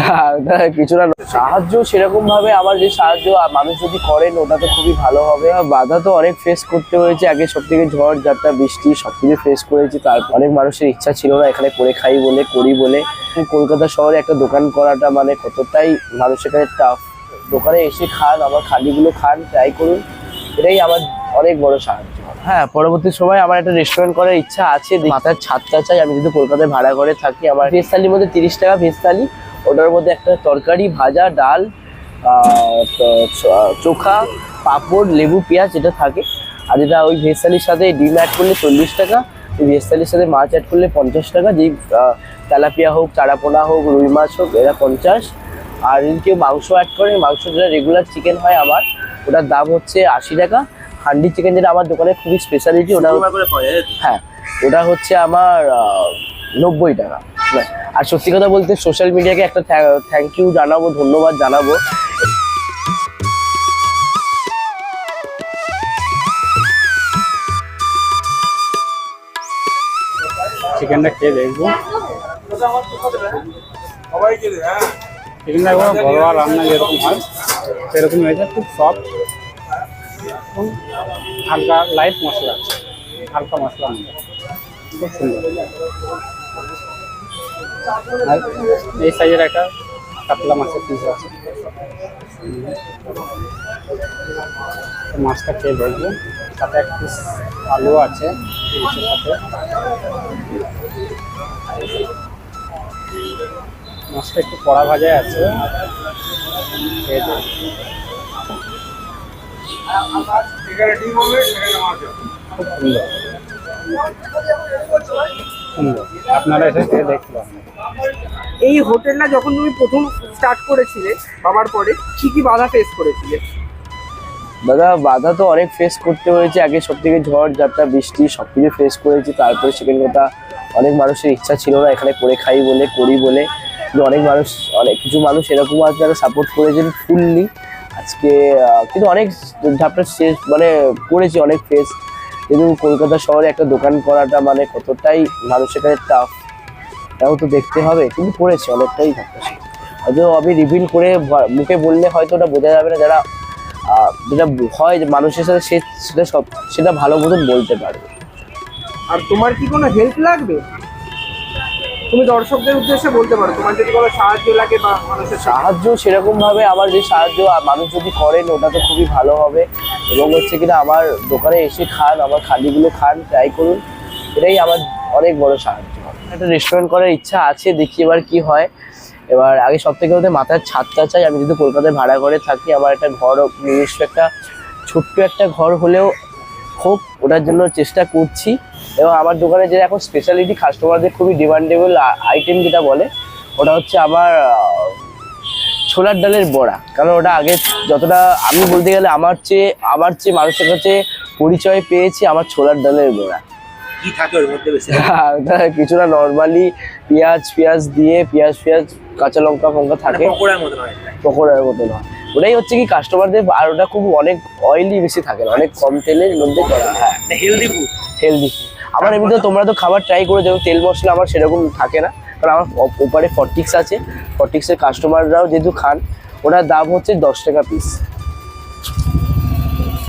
হ্যাঁ, কিছুটা সাহায্য সেরকম ভাবে আমার যে সাহায্য মানুষ যদি করেন ওটা তো খুবই ভালো হবে। বাধা তো অনেক ফেস করতে হয়েছে। আগে সব থেকে ঝড় যাত্রা বৃষ্টি সব কিছু ফেস করেছি। তার অনেক মানুষের ইচ্ছা ছিল না এখানে করে খাই বলে করি বলে। কলকাতা শহরে একটা দোকান করাটা মানে কতটাই মানুষের কাছে টাফ দোকানে এসে খান আমার খালিগুলো খান ট্রাই করুন। এটাই আমার অনেক বড় সাহায্য। হ্যাঁ পরবর্তী সময় আমার একটা রেস্টুরেন্ট করার ইচ্ছা আছে। মাথার ছাদটা চাই। আমি যদি কলকাতায় ভাড়া করে থাকি আমার ভেজ থালির মধ্যে তিরিশ টাকা ভেজ থালি। ওটার মধ্যে একটা তরকারি ভাজা ডাল চোখা পাঁপড় লেবু পেঁয়াজ এটা থাকে। আর যেটা ওই ভেজ থালির সাথে ডিম অ্যাড করলে চল্লিশ টাকা ওই ভেজ থালির সাথে মাছ অ্যাড করলে পঞ্চাশ টাকা। যেই তেলাপিয়া হোক চারাপোনা হোক রুই মাছ হোক এরা পঞ্চাশ। আর যদি কেউ মাংস অ্যাড করে মাংস যেটা রেগুলার চিকেন হয় আমার ওটার দাম হচ্ছে আশি টাকা। হান্ডি চিকেন যেটা আমার দোকানে খুবই স্পেশালিটি ওটা হ্যাঁ ওটা হচ্ছে আমার নব্বই টাকা। হ্যাঁ, আর সত্যি কথা বলতে সোশ্যাল মিডিয়াকে একটা থ্যাংক ইউ জানাব ধন্যবাদ জানাব। চিকেনটা খেয়ে দেখব। চিকেনটা একবার রান্না যেরকম হয় সেরকম সফট হালকা লাইট মশলা হালকা মশলা খুব সুন্দর। এই সাইজের একটা কাতলা মাছের পিস আছে। মাছটা খেয়ে দেখব। সাথে এক পিস আলু আছে। সাথে মাছটা একটু কড়া ভাজায় আছে। খুব সুন্দর। সুন্দর। আপনারা এসে খেয়ে দেখতে এই হোটেলটা যখন তুমি প্রথম স্টার্ট করেছিলে বাবার পরে কি কি বাধা ফেস করেছিলে? দাদা বাধা তো অনেক ফেস করতে হয়েছে। আগে সব থেকে ঝড় যাত্রা বৃষ্টি সব কিছু ফেস করেছি। তারপরে সেখানে কথা অনেক মানুষের ইচ্ছা ছিল না। এখানে করে খাই বলে করি বলে। কিন্তু অনেক মানুষ অনেক কিছু মানুষ এরকম আছে যারা সাপোর্ট করেছেন ফুললি আজকে কিন্তু অনেক ধাপটা শেষ মানে করেছি অনেক ফেস কিন্তু কলকাতা শহরে একটা দোকান করাটা মানে কতটাই মানুষের কাছে টাফ এটাও তো দেখতে হবে, কিন্তু করেছে অনেকটাই শেষ। হয়তো আমি রিভিল করে মুখে বললে হয়তো ওটা বোঝা যাবে না, যারা যেটা হয় যে মানুষের সাথে সে সেটা সব সেটা ভালো মতন বলতে পারবে আর তোমার কি কোনো হেল্প লাগবে তুমি দর্শকদের উদ্দেশ্যে বলতে পারো, তোমার যদি কোনো সাহায্য লাগে বা মানুষের সাহায্য সেরকম ভাবে আমার যে সাহায্য, মানুষ যদি করেন, ওটা তো খুবই ভালো হবে। এবং হচ্ছে কিনা আমার দোকানে এসে খান, আমার খালিগুলো খান ট্রাই করুন। এটাই আমার অনেক বড় সাহায্য। একটা রেস্টুরেন্ট করার ইচ্ছা আছে, দেখি এবার কি হয়। এবার আগে সব থেকে হতে মাথার ছাদটা চাই। আমি যদি কলকাতায় ভাড়া করে থাকি, আমার একটা ঘর, নিজস্ব একটা, ছোট্ট একটা ঘর হলেও হোক ওটার জন্য চেষ্টা করছি। এবং আমার দোকানে যে এখন স্পেশালিটি কাস্টমারদের খুবই ডিমান্ডেবল আইটেম যেটা বলে ওটা হচ্ছে আমার ছোলার ডালের বড়া। কারণ ওটা আগে যতটা আমি বলতে গেলে আমার চেয়ে আমার চেয়ে মানুষের কাছে পরিচয় পেয়েছি আমার ছোলার ডালের বড়া। কি থাকে ওর মধ্যে বেশি? হ্যাঁ, কিছুটা নর্মালি পেঁয়াজ পেঁয়াজ দিয়ে পেঁয়াজ পেঁয়াজ কাঁচা লঙ্কা ফঙ্কা থাকে। পকোড়ার মতো হয়। পকোড়ার মতো নয় ওটাই হচ্ছে কি কাস্টমারদের আর ওটা খুব অনেক অয়েলি বেশি থাকে না অনেক কম তেলের মধ্যে হ্যাঁ হেলদি ফুড হেলদি আমার এমনিতে তোমরা তো খাবার ট্রাই করে যেমন তেল মশলা আমার সেরকম থাকে না কারণ আমার ওপারে ফর্টিক্স আছে। ফর্টিক্সের কাস্টমাররাও যেহেতু খান ওটার দাম হচ্ছে দশ টাকা পিস